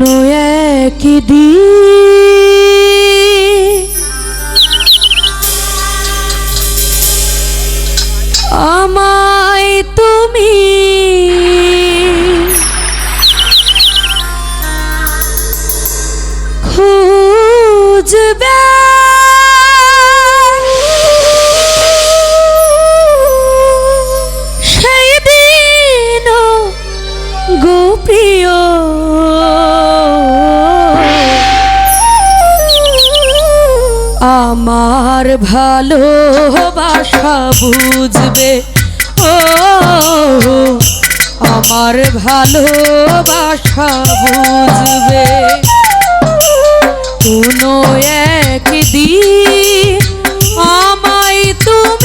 কোনো একদিন আমার ভালোবাসা বুঝবে। ও আমার ভালোবাসা বুঝবে। কোনো একদিন আমায় তুমি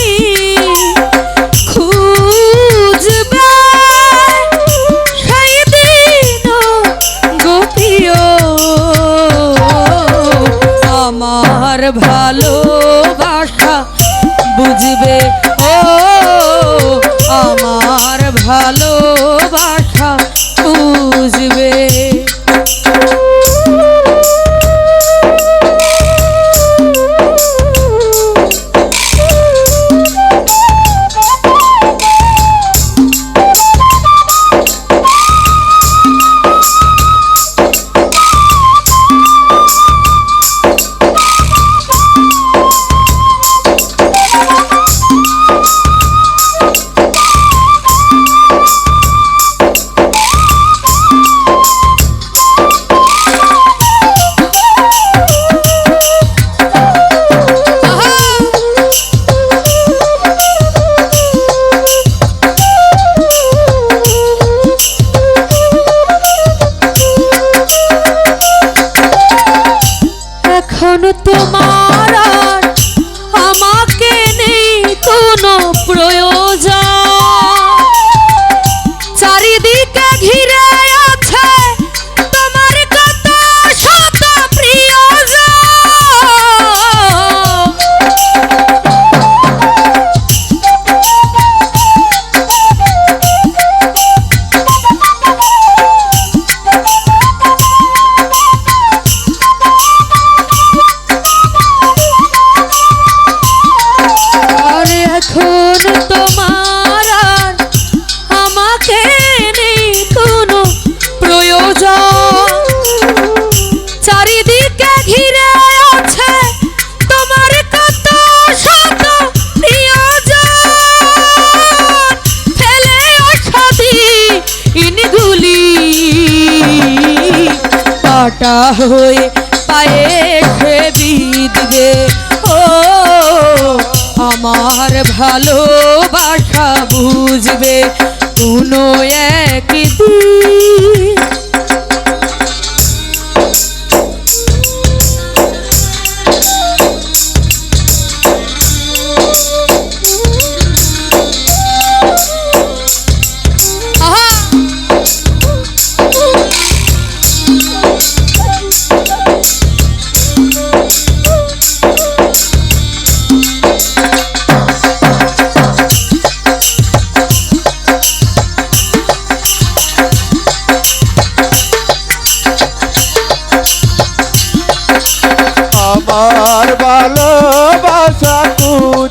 কাটা হয়ে পায়ে এসে বিদবে ও আমার ভালোবাসা বুঝবে কোনো একদিন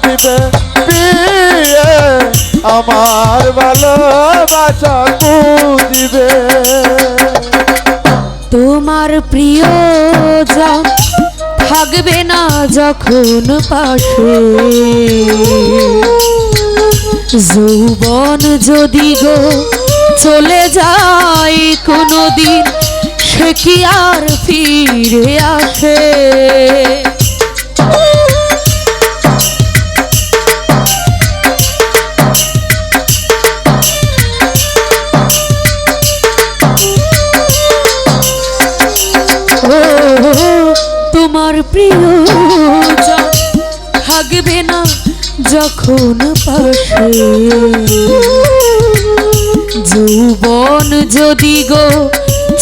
বুঝবে প্রিয়ে আমার ভালোবাসা বুঝবে তোমার প্রিয়জন থাকবে না যখন পাশে। যৌবন যদি গো চলে যায় কোনো দিন সে কি আর ফিরে আসে? প্রিয়জন থাকবে না যখন পাশে। যৌবন যদি গো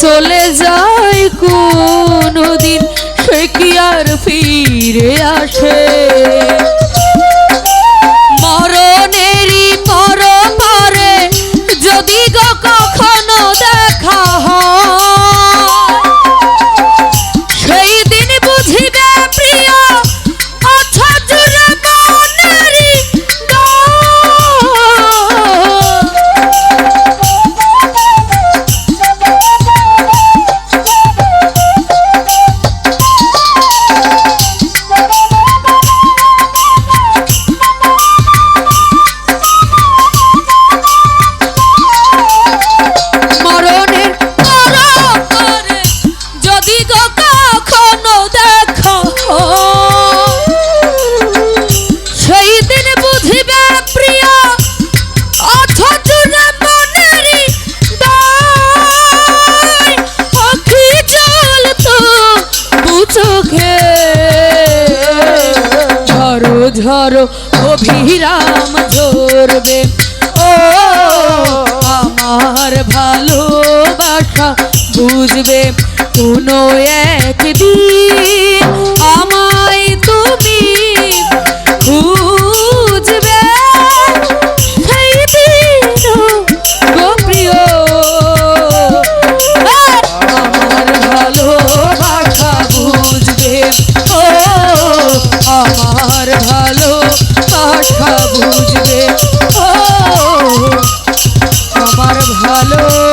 চলে যায় কোনদিন, সে কি আর ফিরে আসে? ঝড় অভিরাম ঝরবে। ও আমার ভালোবাসা বুঝবে কোনো একদিন। আমার Hello.